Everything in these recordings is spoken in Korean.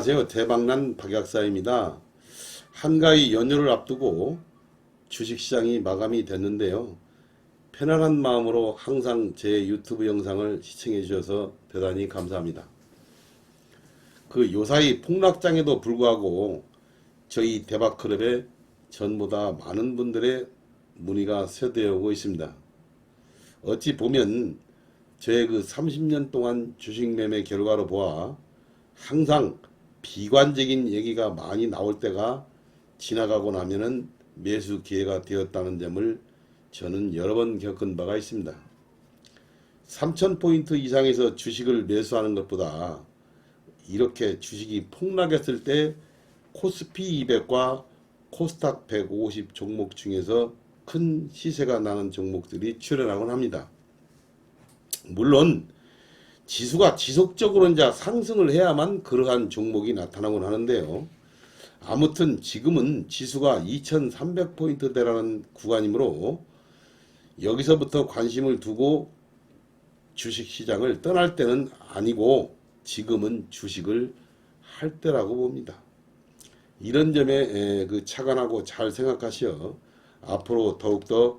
안녕하세요. 대박난 박약사입니다. 한가위 연휴를 앞두고 주식시장이 마감이 됐는데요. 편안한 마음으로 항상 제 유튜브 영상을 시청해 주셔서 대단히 감사합니다. 그 요사이 폭락장에도 불구하고 저희 대박클럽에 전보다 많은 분들의 문의가 쇄도해 오고 있습니다. 어찌 보면 저의 그 30년 동안 주식 매매 결과로 보아 항상 비관적인 얘기가 많이 나올 때가 지나가고 나면은 매수 기회가 되었다는 점을 저는 여러 번 겪은 바가 있습니다. 3,000포인트 이상에서 주식을 매수하는 것보다 이렇게 주식이 폭락했을 때 코스피 200과 코스닥 150 종목 중에서 큰 시세가 나는 종목들이 출현하곤 합니다. 물론 지수가 지속적으로 이제 상승을 해야만 그러한 종목이 나타나곤 하는데요. 아무튼 지금은 지수가 2300포인트대라는 구간이므로 여기서부터 관심을 두고 주식 시장을 떠날 때는 아니고 지금은 주식을 할 때라고 봅니다. 이런 점에 에, 그 착안하고 잘 생각하시어 앞으로 더욱더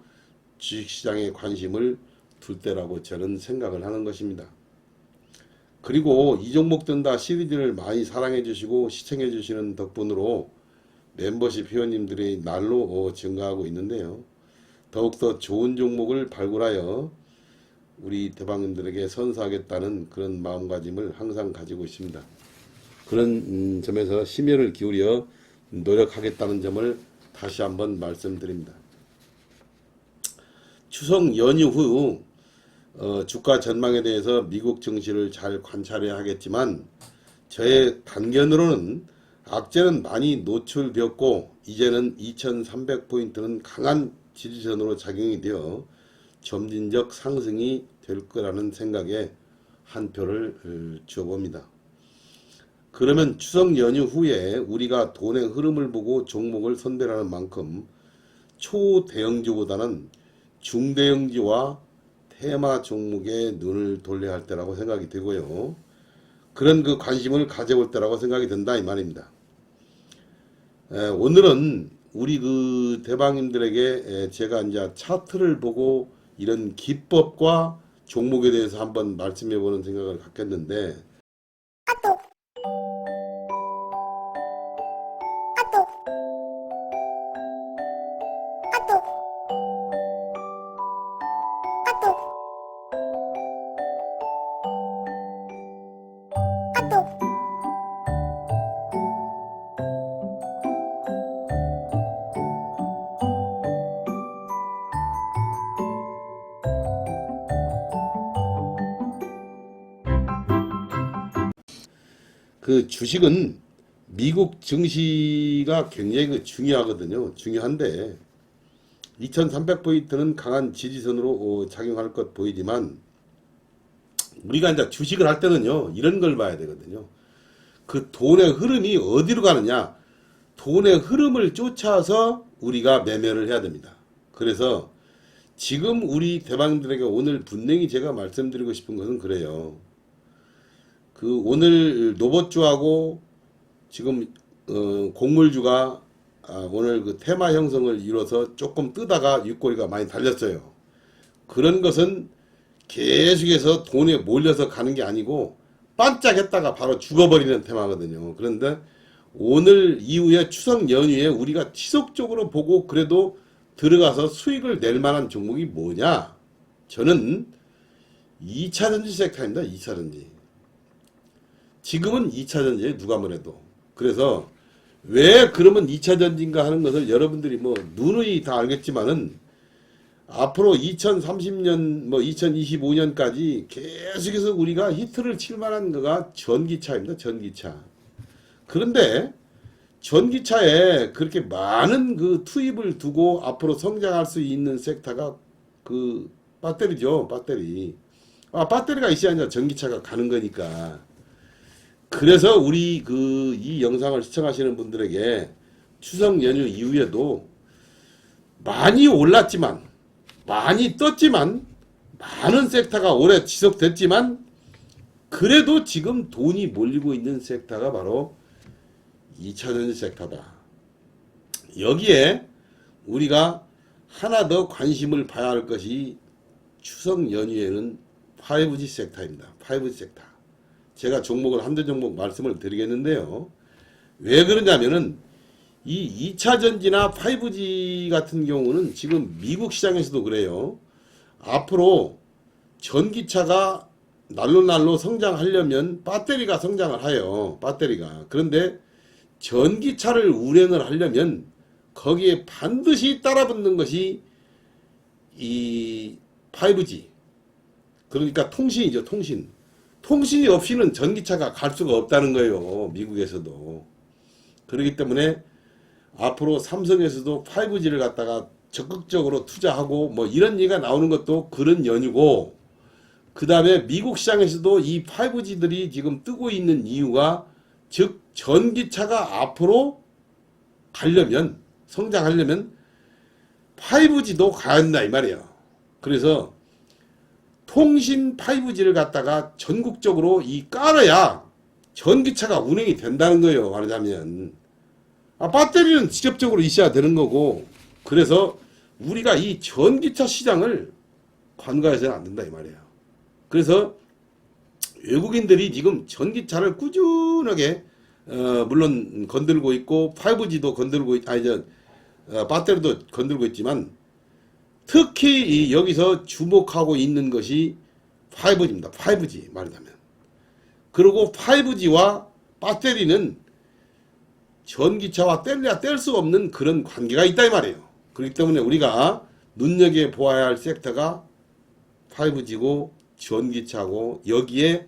주식 시장에 관심을 둘 때라고 저는 생각을 하는 것입니다. 그리고 이 종목들 다 시리즈를 많이 사랑해 주시고 시청해 주시는 덕분으로 멤버십 회원님들이 날로 어, 증가하고 있는데요. 더욱더 좋은 종목을 발굴하여 우리 대방님들에게 선사하겠다는 그런 마음가짐을 항상 가지고 있습니다. 그런 음, 점에서 심혈을 기울여 노력하겠다는 점을 다시 한번 말씀드립니다. 추석 연휴 후 어, 주가 전망에 대해서 미국 증시를 잘 관찰해야 하겠지만 저의 단견으로는 악재는 많이 노출되었고 이제는 2300포인트는 강한 지지선으로 작용이 되어 점진적 상승이 될 거라는 생각에 한 표를 어, 주어봅니다. 그러면 추석 연휴 후에 우리가 돈의 흐름을 보고 종목을 선별하는 만큼 초대형주보다는 중대형주와 테마 종목에 눈을 돌려야 할 때라고 생각이 되고요. 그런 그 관심을 가져볼 때라고 생각이 든다 이 말입니다. 에, 오늘은 우리 그 대방님들에게 에, 제가 이제 차트를 보고 이런 기법과 종목에 대해서 한번 말씀해 보는 생각을 갖겠는데 그 주식은 미국 증시가 굉장히 그 중요하거든요. 중요한데 2300포인트는 강한 지지선으로 어, 작용할 것 보이지만 우리가 이제 주식을 할 때는요. 이런 걸 봐야 되거든요. 그 돈의 흐름이 어디로 가느냐? 돈의 흐름을 쫓아서 우리가 매매를 해야 됩니다. 그래서 지금 우리 대방들에게 오늘 분명히 제가 말씀드리고 싶은 것은 그래요. 그 오늘 노버주하고 지금 어, 곡물주가 아, 오늘 그 테마 형성을 이뤄서 조금 뜨다가 윗꼬리가 많이 달렸어요. 그런 것은 계속해서 돈에 몰려서 가는 게 아니고 반짝했다가 바로 죽어버리는 테마거든요. 그런데 오늘 이후에 추석 연휴에 우리가 지속적으로 보고 그래도 들어가서 수익을 낼 만한 종목이 뭐냐? 저는 2차전지 섹터입니다. 2차전지. 지금은 2차전지에 누가 뭐래도. 그래서 왜 그러면 2차전지인가 하는 것을 여러분들이 뭐 누누이 다 알겠지만은 앞으로 2030년 뭐 2025년까지 계속해서 우리가 히트를 칠 만한 거가 전기차입니다. 전기차. 그런데 전기차에 그렇게 많은 그 투입을 두고 앞으로 성장할 수 있는 섹터가 그 배터리죠. 배터리. 아, 배터리가 있어야 전기차가 가는 거니까. 그래서 우리 그 이 영상을 시청하시는 분들에게 추석 연휴 이후에도 많이 올랐지만 많이 떴지만 많은 섹터가 오래 지속됐지만 그래도 지금 돈이 몰리고 있는 섹터가 바로 2차전지 섹터다. 여기에 우리가 하나 더 관심을 봐야 할 것이 추석 연휴에는 5G 섹터입니다. 5G 섹터. 제가 종목을 한두 종목 말씀을 드리겠는데요. 왜 그러냐면은 이 2차 전지나 5G 같은 경우는 지금 미국 시장에서도 그래요. 앞으로 전기차가 날로 날로 성장하려면 배터리가 성장을 해요. 배터리가. 그런데 전기차를 운행을 하려면 거기에 반드시 따라붙는 것이 이 5G. 그러니까 통신이죠, 통신. 통신이 없이는 전기차가 갈 수가 없다는 거예요. 미국에서도. 그렇기 때문에 앞으로 삼성에서도 5G를 갖다가 적극적으로 투자하고 뭐 이런 얘기가 나오는 것도 그런 연유고 그 다음에 미국 시장에서도 이 5G들이 지금 뜨고 있는 이유가 즉 전기차가 앞으로 가려면 성장하려면 5G도 가야 한다 이 말이에요. 그래서 통신 5G를 갖다가 전국적으로 이 깔아야 전기차가 운행이 된다는 거예요. 말하자면 아, 배터리는 직접적으로 있어야 되는 거고 그래서 우리가 이 전기차 시장을 관과해서는 안 된다 이 말이에요. 그래서 외국인들이 지금 전기차를 꾸준하게 어, 물론 건들고 있고 5G도 건들고 있, 아니 저 어, 배터리도 건들고 있지만 특히 이 여기서 주목하고 있는 것이 5G입니다. 5G 말하자면 그리고 5G와 배터리는 전기차와 뗄래야 뗄 수 없는 그런 관계가 있다 이 말이에요. 그렇기 때문에 우리가 눈여겨 보아야 할 섹터가 5G고 전기차고 여기에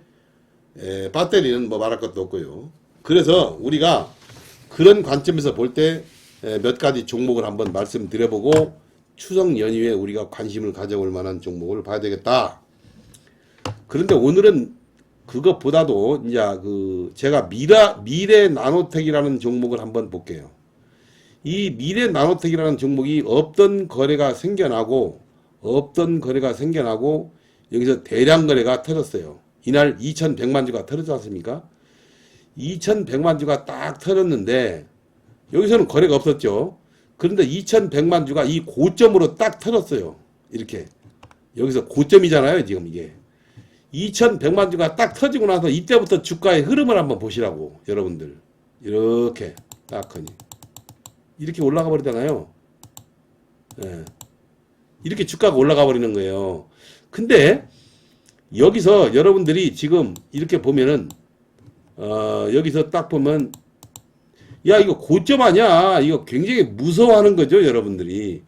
에, 배터리는 뭐 말할 것도 없고요. 그래서 우리가 그런 관점에서 볼 때 몇 가지 종목을 한번 말씀드려보고 추석 연휴에 우리가 관심을 가져볼 만한 종목을 봐야 되겠다. 그런데 오늘은 그것보다도 이제 그 제가 미라 미래 나노텍이라는 종목을 한번 볼게요. 이 미래 나노텍이라는 종목이 없던 거래가 생겨나고 없던 거래가 생겨나고 여기서 대량 거래가 터졌어요. 이날 2,100만 주가 터졌지 않습니까? 2,100만 주가 딱 터졌는데 여기서는 거래가 없었죠. 그런데 2,100만 주가 이 고점으로 딱 터졌어요. 이렇게 여기서 고점이잖아요. 지금 이게 2,100만 주가 딱 터지고 나서 이때부터 주가의 흐름을 한번 보시라고 여러분들 이렇게 딱 하니 이렇게 올라가 버리잖아요. 예. 이렇게 주가가 올라가 버리는 거예요. 근데 여기서 여러분들이 지금 이렇게 보면은 어, 여기서 딱 보면 야 이거 고점 아니야. 이거 굉장히 무서워하는 거죠 여러분들이.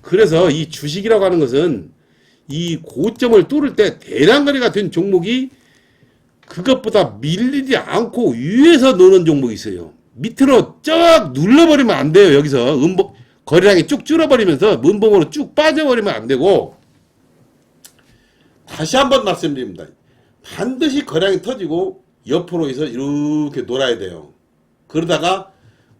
그래서 이 주식이라고 하는 것은 이 고점을 뚫을 때 대량 거래가 된 종목이 그것보다 밀리지 않고 위에서 노는 종목이 있어요. 밑으로 쫙 눌러버리면 안 돼요 여기서. 음봉 거래량이 쭉 줄어버리면서 문봉으로 쭉 빠져버리면 안 되고. 다시 한번 말씀드립니다. 반드시 거래량이 터지고 옆으로 해서 이렇게 놀아야 돼요. 그러다가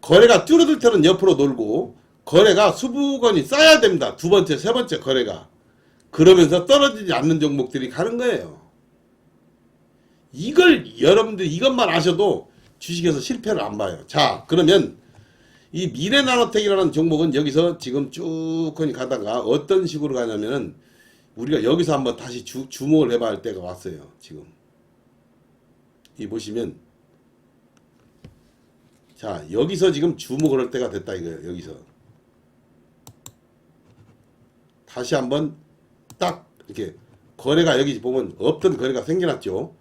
거래가 줄어들 때는 옆으로 놀고 거래가 수부건이 쌓여야 됩니다. 두 번째, 세 번째 거래가. 그러면서 떨어지지 않는 종목들이 가는 거예요. 이걸 여러분들 이것만 아셔도 주식에서 실패를 안 봐요. 자, 그러면 이 미래나노텍이라는 종목은 여기서 지금 쭉 가다가 어떤 식으로 가냐면은 우리가 여기서 한번 다시 주, 주목을 해봐야 할 때가 왔어요. 지금. 이 보시면 자, 여기서 지금 주목을 할 때가 됐다 이거예요. 여기서. 다시 한번 딱 이렇게 거래가 여기 보면 없던 거래가 생겨났죠.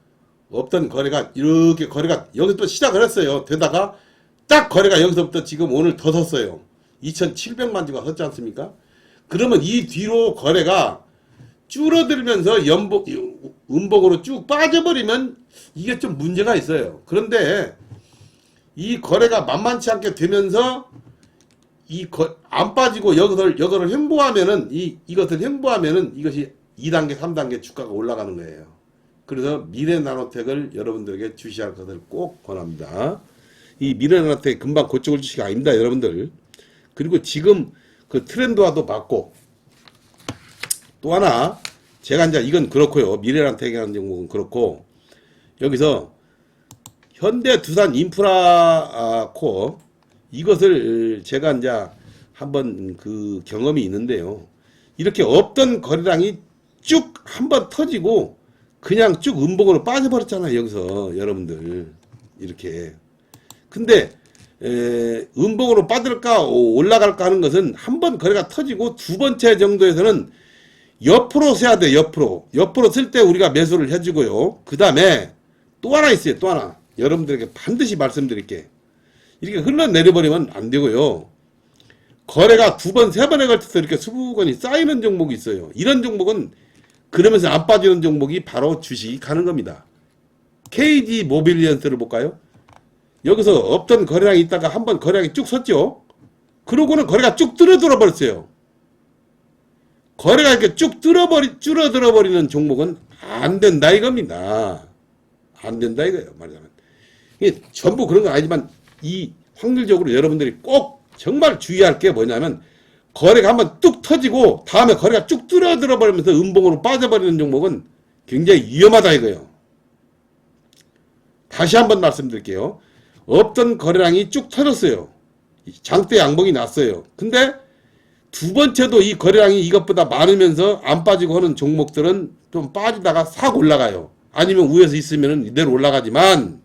없던 거래가 이렇게 거래가 여기서 또 시작을 했어요. 되다가 딱 거래가 여기서부터 지금 오늘 더 섰어요. 2,700만 주가 섰지 않습니까? 그러면 이 뒤로 거래가 줄어들면서 연복, 음복으로 쭉 빠져버리면 이게 좀 문제가 있어요. 그런데 이 거래가 만만치 않게 되면서 이안 빠지고 여것을 여거를 횡보하면은 이 이것을 횡보하면은 이것이 2단계, 3단계 주가가 올라가는 거예요. 그래서 미래 나노텍을 여러분들에게 주시할 것을 꼭 권합니다. 이 미래 나노텍 금방 고쪽을 주시가 아닙니다, 여러분들. 그리고 지금 그 트렌드와도 맞고 또 하나 제가 이제 이건 그렇고요. 미래 나노텍이라는 종목은 그렇고 여기서 현대 두산 인프라 아, 코어 이것을 제가 이제 한번 그 경험이 있는데요. 이렇게 없던 거래량이 쭉 한번 터지고 그냥 쭉 음봉으로 빠져버렸잖아요. 여기서 여러분들 이렇게. 근데 에, 음봉으로 빠질까 오- 올라갈까 하는 것은 한 번 거래가 터지고 두 번째 정도에서는 옆으로 세야 돼 옆으로 옆으로 쓸 때 우리가 매수를 해주고요 그 다음에 또 하나 있어요 또 하나 여러분들에게 반드시 말씀드릴게 이렇게 흘러내려버리면 안 되고요 거래가 두 번 세 번에 걸쳐서 이렇게 수부건이 쌓이는 종목이 있어요 이런 종목은 그러면서 안 빠지는 종목이 바로 주식이 가는 겁니다 KG 모빌리언스를 볼까요 여기서 없던 거래량이 있다가 한 번 거래량이 쭉 섰죠 그러고는 거래가 쭉 줄어들어 버렸어요 거래가 이렇게 쭉 줄어버리, 줄어들어 버리는 종목은 안 된다 이겁니다. 안 된다 이거예요. 말하자면. 전부 그런 건 아니지만 이 확률적으로 여러분들이 꼭 정말 주의할 게 뭐냐면 거래가 한번 뚝 터지고 다음에 거래가 쭉 줄어들어 버리면서 음봉으로 빠져버리는 종목은 굉장히 위험하다 이거예요. 다시 한번 말씀드릴게요. 없던 거래량이 쭉 터졌어요. 장대 양봉이 났어요. 근데 두 번째도 이 거래량이 이것보다 많으면서 안 빠지고 하는 종목들은 좀 빠지다가 싹 올라가요. 아니면 위에서 있으면 이대로 올라가지만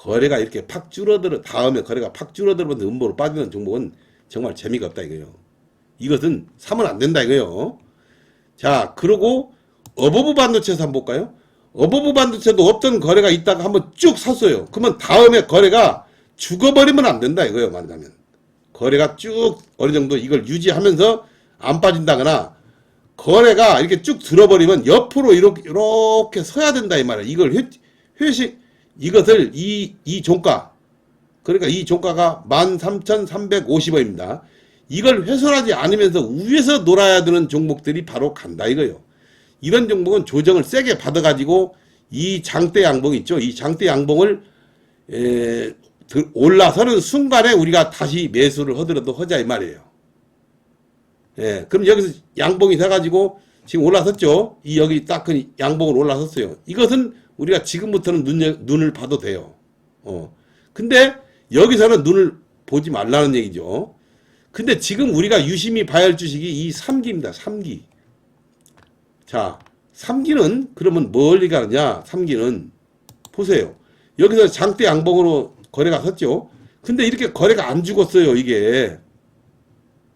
거래가 이렇게 팍 줄어들어 다음에 거래가 팍 줄어들면서 음보로 빠지는 종목은 정말 재미가 없다 이거예요. 이것은 사면 안 된다 이거예요. 자, 그리고 어버브 반도체에서 한번 볼까요? 어버브 반도체도 없던 거래가 있다가 한번 쭉 샀어요. 그러면 다음에 거래가 죽어버리면 안 된다 이거예요, 말하자면. 거래가 쭉 어느 정도 이걸 유지하면서 안 빠진다거나 거래가 이렇게 쭉 들어버리면 옆으로 이렇게 이렇게 서야 된다 이 말이야. 이걸 회, 회식 이것을 이 이 종가 그러니까 이 종가가 13,350원입니다. 이걸 훼손하지 않으면서 위에서 놀아야 되는 종목들이 바로 간다 이거요. 이런 종목은 조정을 세게 받아가지고 이 장대 양봉 있죠. 이 장대 양봉을 에, 들- 올라서는 순간에 우리가 다시 매수를 하더라도 하자 이 말이에요. 예, 그럼 여기서 양봉이 돼가지고 지금 올라섰죠. 이 여기 딱 그 양봉을 올라섰어요. 이것은 우리가 지금부터는 눈, 눈을 봐도 돼요. 어. 근데 여기서는 눈을 보지 말라는 얘기죠. 근데 지금 우리가 유심히 봐야 할 주식이 이 3기입니다. 3기. 자, 3기는 그러면 멀리 가느냐? 3기는 보세요. 여기서 장대 양봉으로 거래가 섰죠. 근데 이렇게 거래가 안 죽었어요, 이게.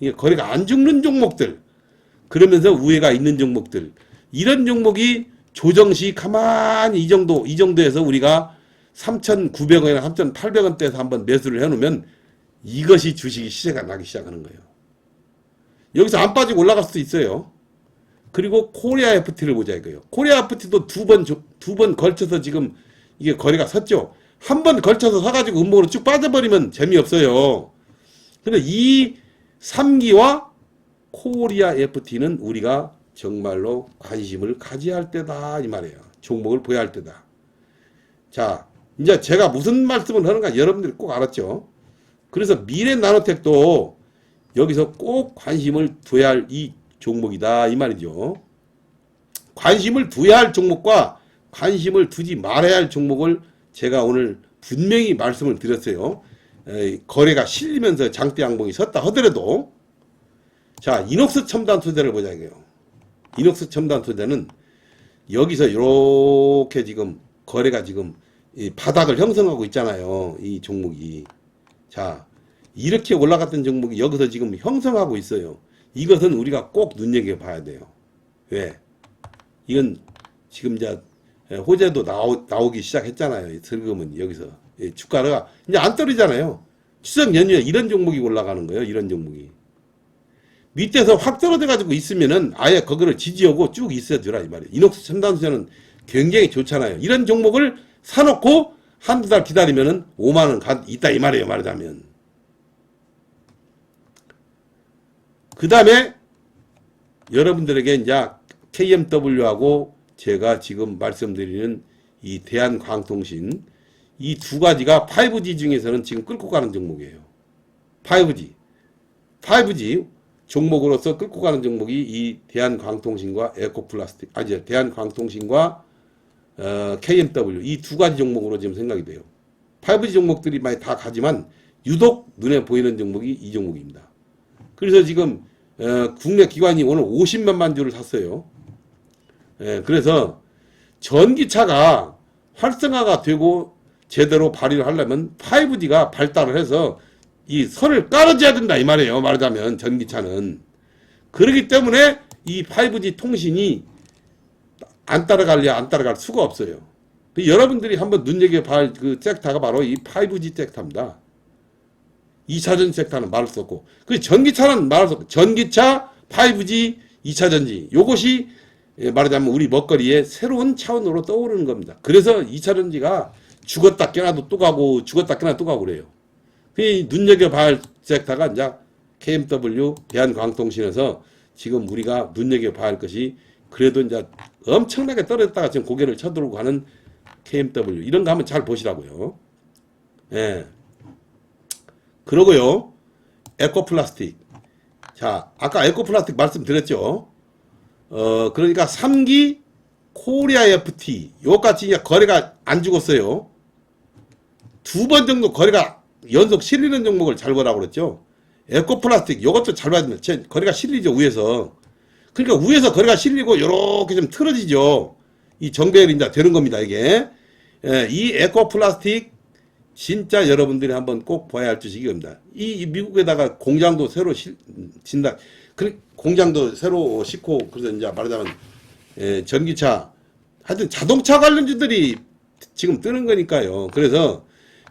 이게 거래가 안 죽는 종목들. 그러면서 우회가 있는 종목들. 이런 종목이 조정시 가만히 이 정도, 이 정도에서 우리가 3,900원이나 3,800원대에서 한번 매수를 해놓으면 이것이 주식이 시세가 나기 시작하는 거예요. 여기서 안 빠지고 올라갈 수도 있어요. 그리고 코리아 FT를 보자 이거예요. 코리아 FT도 두 번, 두 번 걸쳐서 지금 이게 거래가 섰죠. 한 번 걸쳐서 사가지고 음봉으로 쭉 빠져버리면 재미없어요. 근데 이 3기와 코리아 FT는 우리가 정말로 관심을 가져야 할 때다 이 말이에요. 종목을 보여야 할 때다. 자, 이제 제가 무슨 말씀을 하는가 여러분들이 꼭 알았죠. 그래서 미래 나노텍도 여기서 꼭 관심을 둬야 할 이 종목이다 이 말이죠. 관심을 둬야 할 종목과 관심을 두지 말아야 할 종목을 제가 오늘 분명히 말씀을 드렸어요. 거래가 실리면서 장대 양봉이 섰다 하더라도 자 이녹스 첨단 투자를 보자 이거요. 이녹스 첨단 투자는 여기서 이렇게 지금 거래가 지금 이 바닥을 형성하고 있잖아요. 이 종목이 자 이렇게 올라갔던 종목이 여기서 지금 형성하고 있어요. 이것은 우리가 꼭 눈여겨 봐야 돼요. 왜? 이건 지금 이제 호재도 나오, 나오기 시작했잖아요. 이 슬금은 여기서 예, 주가가 이제 안 떨어지잖아요. 추석 연휴에 이런 종목이 올라가는 거예요. 이런 종목이 밑에서 확 떨어져 가지고 있으면은 아예 거기를 지지하고 쭉 있어 주라 이 말이에요. 이녹스 첨단수자는 굉장히 좋잖아요. 이런 종목을 사놓고 한두 달 기다리면은 5만 원 가, 있다 이 말이에요. 말하자면 그 다음에 여러분들에게 이제 KMW하고 제가 지금 말씀드리는 이 대한광통신 이 두 가지가 5G 중에서는 지금 끌고 가는 종목이에요. 5G. 5G 종목으로서 끌고 가는 종목이 이 대한광통신과 에코플라스틱, 아니, 대한광통신과 어, KMW 이 두 가지 종목으로 지금 생각이 돼요. 5G 종목들이 많이 다 가지만 유독 눈에 보이는 종목이 이 종목입니다. 그래서 지금 어, 국내 기관이 오늘 50몇만 주를 샀어요. 예, 그래서 전기차가 활성화가 되고 제대로 발휘를 하려면 5G가 발달을 해서 이 선을 깔아줘야 된다 이 말이에요. 말하자면 전기차는 그렇기 때문에 이 5G 통신이 안 따라갈려 안 따라갈 수가 없어요. 그 여러분들이 한번 눈여겨볼 그 섹터가 바로 이 5G 섹터입니다. 2차전 섹터는 말할 수 없고 그 전기차는 말할 수 없고 전기차 5G 2차 전지 요것이 예, 말하자면 우리 먹거리의 새로운 차원으로 떠오르는 겁니다. 그래서 2차 전지가 죽었다 깨나도 또 가고 죽었다 깨나도 또 가고 그래요. 그 눈여겨봐야 할 섹터가 이제 KMW 대한광통신에서 지금 우리가 눈여겨봐야 할 것이 그래도 이제 엄청나게 떨어졌다가 지금 고개를 쳐들고 가는 KMW 이런 거 한번 잘 보시라고요. 예. 그러고요. 에코플라스틱. 자, 아까 에코플라스틱 말씀드렸죠. 어, 그러니까 3기 코리아 FT 이제 거래가 안 죽었어요. 두 번 정도 거래가 연속 실리는 종목을 잘 보라고 그랬죠. 에코플라스틱 요것도 잘 봐야. 제 거래가 실리죠, 위에서. 그러니까 위에서 거래가 실리고 요렇게 좀 틀어지죠. 이 정배열이 이제 되는 겁니다, 이게. 예, 이 에코플라스틱 진짜 여러분들이 한번 꼭 봐야 할 주식이 겁니다. 이, 이 미국에다가 공장도 새로 실, 진다. 그 공장도 새로 싣고 그래서 이제 말하자면 예, 전기차 하여튼 자동차 관련주들이 지금 뜨는 거니까요. 그래서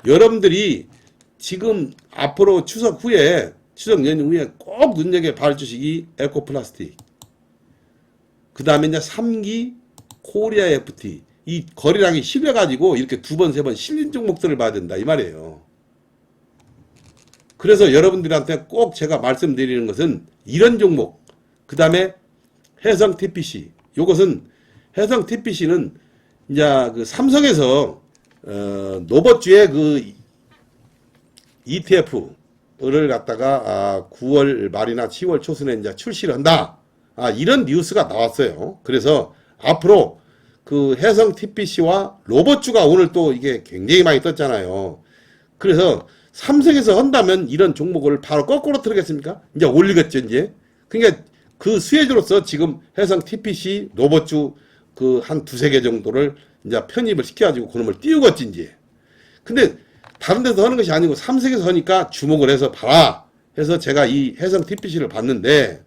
여러분들이 지금 앞으로 추석 후에 추석 연휴 후에 꼭 눈여겨 주식이 에코플라스틱. 그 다음에 이제 3기 코리아 FT. 이 거래량이 실려가지고 이렇게 두 번, 세 번 실린 종목들을 봐야 된다. 이 말이에요. 그래서 여러분들한테 꼭 제가 말씀드리는 것은 이런 종목, 그 다음에 해성 TPC. 요것은 해성 TPC는 이제 그 삼성에서 어, 노버주의 그 ETF를 갖다가 아, 9월 말이나 10월 초순에 이제 출시를 한다. 아, 이런 뉴스가 나왔어요. 그래서 앞으로 그 해성 TPC와 로봇주가 오늘 또 이게 굉장히 많이 떴잖아요. 그래서 삼성에서 한다면 이런 종목을 바로 거꾸로 틀겠습니까? 이제 올리겠죠, 이제. 그러니까 그 수혜주로서 지금 해성 TPC 로봇주 그 한 두세 개 정도를 이제 편입을 시켜가지고 그놈을 띄우겠지, 이제. 근데 다른 데서 하는 것이 아니고 삼성에서 하니까 주목을 해서 봐라. 해서 제가 이 해성 TPC를 봤는데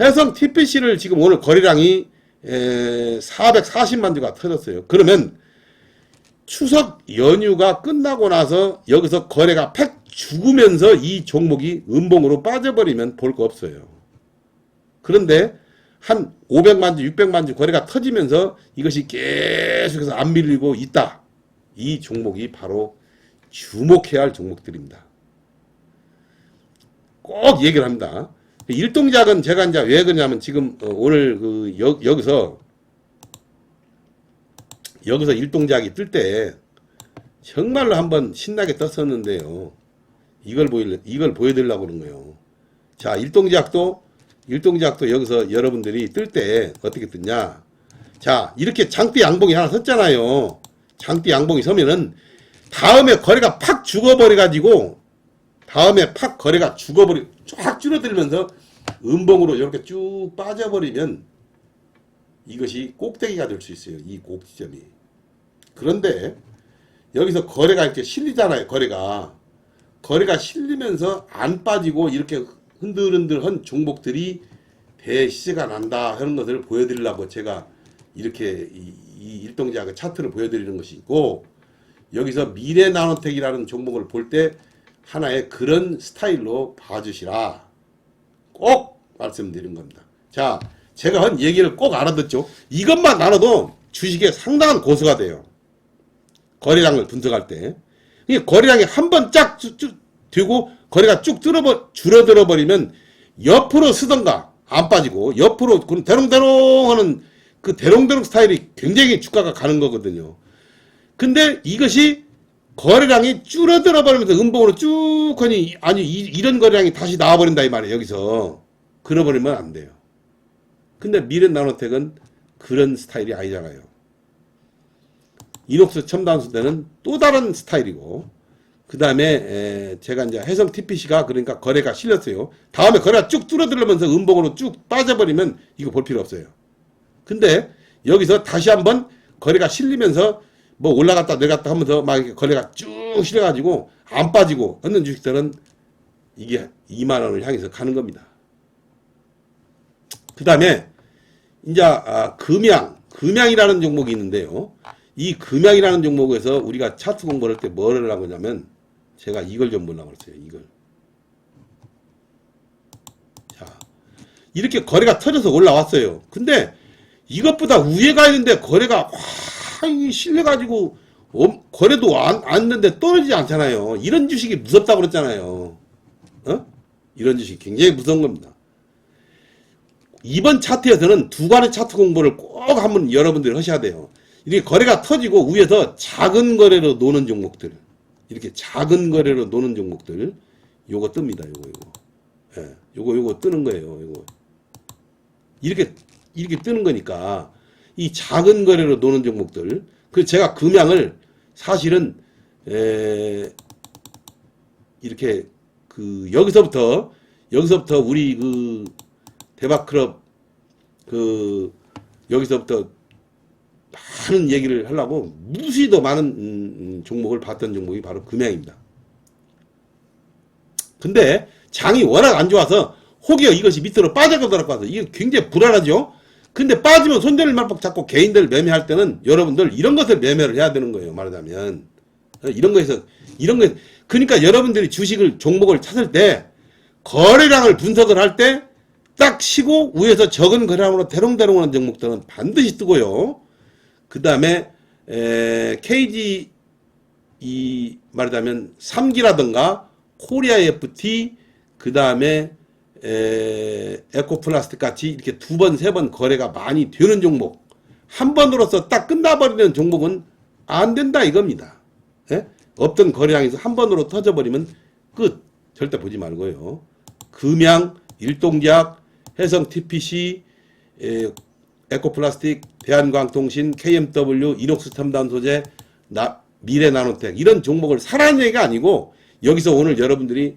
해성 TPC를 지금 오늘 거래량이 에, 440만 주가 터졌어요. 그러면 추석 연휴가 끝나고 나서 여기서 거래가 팩 죽으면서 이 종목이 음봉으로 빠져버리면 볼 거 없어요. 그런데 한 500만 주, 600만 주 거래가 터지면서 이것이 계속해서 안 밀리고 있다. 이 종목이 바로 주목해야 할 종목들입니다. 꼭 얘기를 합니다. 일동작은 제가 이제 왜 그러냐면 지금 어, 오늘 그 여, 여기서 여기서 일동작이 뜰 때 정말로 한번 신나게 떴었는데요. 이걸 보일 이걸 보여드리려고 그런 거예요. 자, 일동작도 일동작도 여기서 여러분들이 뜰 때 어떻게 뜨냐? 자, 이렇게 장대 양봉이 하나 섰잖아요. 장대 양봉이 서면은 다음에 거래가 팍 죽어버려 가지고 다음에 팍 거래가 죽어버리 쫙 줄어들면서 음봉으로 이렇게 쭉 빠져버리면 이것이 꼭대기가 될 수 있어요. 이 꼭지점이. 그런데 여기서 거래가 이렇게 실리잖아요. 거래가. 거래가 실리면서 안 빠지고 이렇게 흔들흔들한 종목들이 대시세가 난다 하는 것을 보여드리려고 제가 이렇게 이, 이 일동작의 차트를 보여드리는 것이고 여기서 미래 나노텍이라는 종목을 볼 때 하나의 그런 스타일로 봐주시라. 꼭 말씀드린 겁니다. 자, 제가 한 얘기를 꼭 알아듣죠. 이것만 알아도 주식에 상당한 고수가 돼요. 거래량을 분석할 때. 이 거래량이 한 번 쫙 되고 거래가 쭉 줄어버, 줄어들어 버리면 옆으로 쓰던가 안 빠지고 옆으로 그런 대롱대롱 하는 그 대롱대롱 스타일이 굉장히 주가가 가는 거거든요. 근데 이것이 거래량이 줄어들어 버리면서 음봉으로 쭉 하니 아니 이, 이런 거래량이 다시 나와버린다 이 말이에요 여기서 그러버리면 안 돼요 근데 미래 나노텍은 그런 스타일이 아니잖아요 이녹스 첨단소재는 또 다른 스타일이고 그 다음에 제가 이제 해성 TPC가 그러니까 거래가 실렸어요. 다음에 거래가 쭉 뚫어들면서 음봉으로 쭉 빠져버리면 이거 볼 필요 없어요. 근데 여기서 다시 한번 거래가 실리면서 뭐 올라갔다 내려갔다 하면서 막 거래가 쭉 실려가지고 안 빠지고 얻는 주식들은 이게 2만 원을 향해서 가는 겁니다. 그 다음에 이제 아, 금양, 금양이라는 종목이 있는데요. 이 금양이라는 종목에서 우리가 차트 공부를 할때 뭐를 하고 냐면 제가 이걸 좀 보려고 그랬어요. 이걸. 자, 이렇게 거래가 터져서 올라왔어요. 근데 이것보다 위에 가 있는데 거래가 확 실려가지고 엄- 거래도 안, 안 되는데 떨어지지 않잖아요. 이런 주식이 무섭다고 그랬잖아요. 어? 이런 주식 굉장히 무서운 겁니다. 이번 차트에서는 두 가지 차트 공부를 꼭 한번 여러분들이 하셔야 돼요. 이렇게 거래가 터지고 위에서 작은 거래로 노는 종목들, 이렇게 작은 거래로 노는 종목들, 요거 뜹니다. 요거 요거, 예, 요거 요거 뜨는 거예요. 요거 이렇게 이렇게 뜨는 거니까 이 작은 거래로 노는 종목들, 그 제가 금양을 사실은 에, 이렇게 그 여기서부터 여기서부터 우리 그 대박 클럽 그 여기서부터 많은 얘기를 하려고 무수히 더 많은 음, 음, 종목을 봤던 종목이 바로 금양입니다. 근데 장이 워낙 안 좋아서 혹여 이것이 밑으로 빠져가더라고 해서 이게 굉장히 불안하죠. 근데 빠지면 손절을 말박 잡고 개인들 매매할 때는 여러분들 이런 것을 매매를 해야 되는 거예요. 말하자면 어, 이런 거에서 이런 거 그러니까 여러분들이 주식을 종목을 찾을 때 거래량을 분석을 할 때 딱 쉬고 위에서 적은 거래량으로 대롱대롱 하는 종목들은 반드시 뜨고요. 그 다음에 KG 이 말하자면 삼기라든가 코리아 FT 그 다음에 에코플라스틱 같이 이렇게 두 번 세 번 거래가 많이 되는 종목 한 번으로서 딱 끝나버리는 종목은 안 된다 이겁니다. 예? 없던 거래량에서 한 번으로 터져버리면 끝 절대 보지 말고요. 금양, 일동작, 해성 TPC, 에, 에코플라스틱, 대한광통신, KMW, 이녹스 첨단 소재, 나, 미래 나노텍 이런 종목을 사라는 얘기가 아니고 여기서 오늘 여러분들이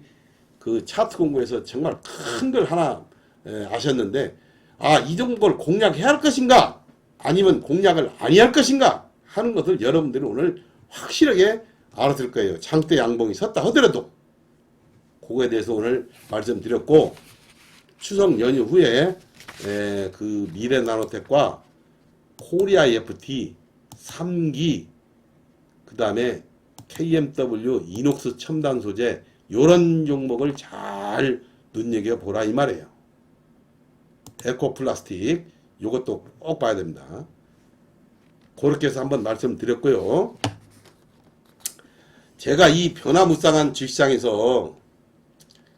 그 차트 공부에서 정말 큰 걸 하나 에, 아셨는데 아이 종목을 공략해야 할 것인가? 아니면 공략을 아니할 것인가? 하는 것을 여러분들이 오늘 확실하게 알아들 거예요. 장대 양봉이 섰다 하더라도. 그거에 대해서 오늘 말씀드렸고 추석 연휴 후에 에, 그 미래 나노텍과 코리아 FT 3기 그 다음에 KMW 이녹스 첨단 소재 요런 종목을 잘 눈여겨 보라 이 말이에요. 에코플라스틱 요것도 꼭 봐야 됩니다. 그렇게 해서 한번 말씀드렸고요. 제가 이 변화무쌍한 주시장에서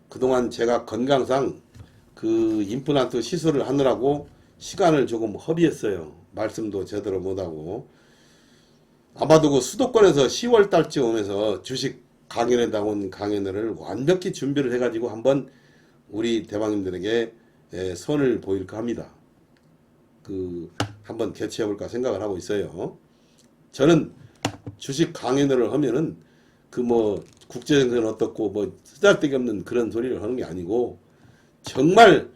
그동안 제가 건강상 그 임플란트 시술을 하느라고 시간을 조금 허비했어요. 말씀도 제대로 못하고. 아마도 그 수도권에서 10월 달쯤 오면서 주식 강연에 나온 강연을 완벽히 준비를 해가지고 한번 우리 대방님들에게 에, 선을 보일까 합니다. 그 한번 개최해 볼까 생각을 하고 있어요. 저는 주식 강연을 하면은 그 뭐 국제정세는 어떻고 뭐 쓰잘데기 없는 그런 소리를 하는 게 아니고 정말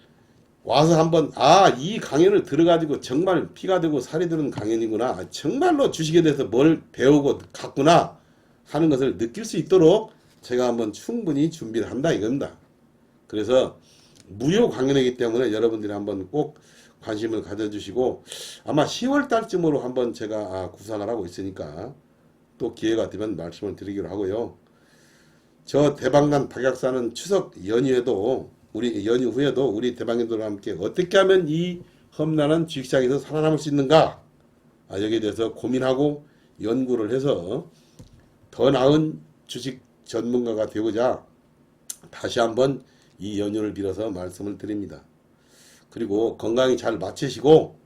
와서 한번 아 이 강연을 들어가지고 정말 피가 되고 살이 드는 강연이구나 아, 정말로 주식에 대해서 뭘 배우고 갔구나 하는 것을 느낄 수 있도록 제가 한번 충분히 준비를 한다 이겁니다. 그래서 무료 강연이기 때문에 여러분들이 한번 꼭 관심을 가져주시고 아마 10월 달쯤으로 한번 제가 아, 구상을 하고 있으니까 또 기회가 되면 말씀을 드리기로 하고요. 저 대박난 박약사는 추석 연휴에도 우리 연휴 후에도 우리 대방님들과 함께 어떻게 하면 이 험난한 주식시장에서 살아남을 수 있는가 아, 여기에 대해서 고민하고 연구를 해서 더 나은 주식 전문가가 되고자 다시 한번 이 연휴를 빌어서 말씀을 드립니다. 그리고 건강히 잘 마치시고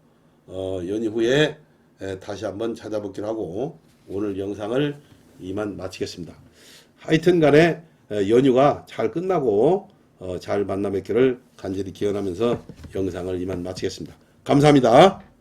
어, 연휴 후에 에, 다시 한번 찾아뵙기로 하고 오늘 영상을 이만 마치겠습니다. 하여튼 간에 에, 연휴가 잘 끝나고 어, 잘 만나 뵙기를 간절히 기원하면서 영상을 이만 마치겠습니다. 감사합니다.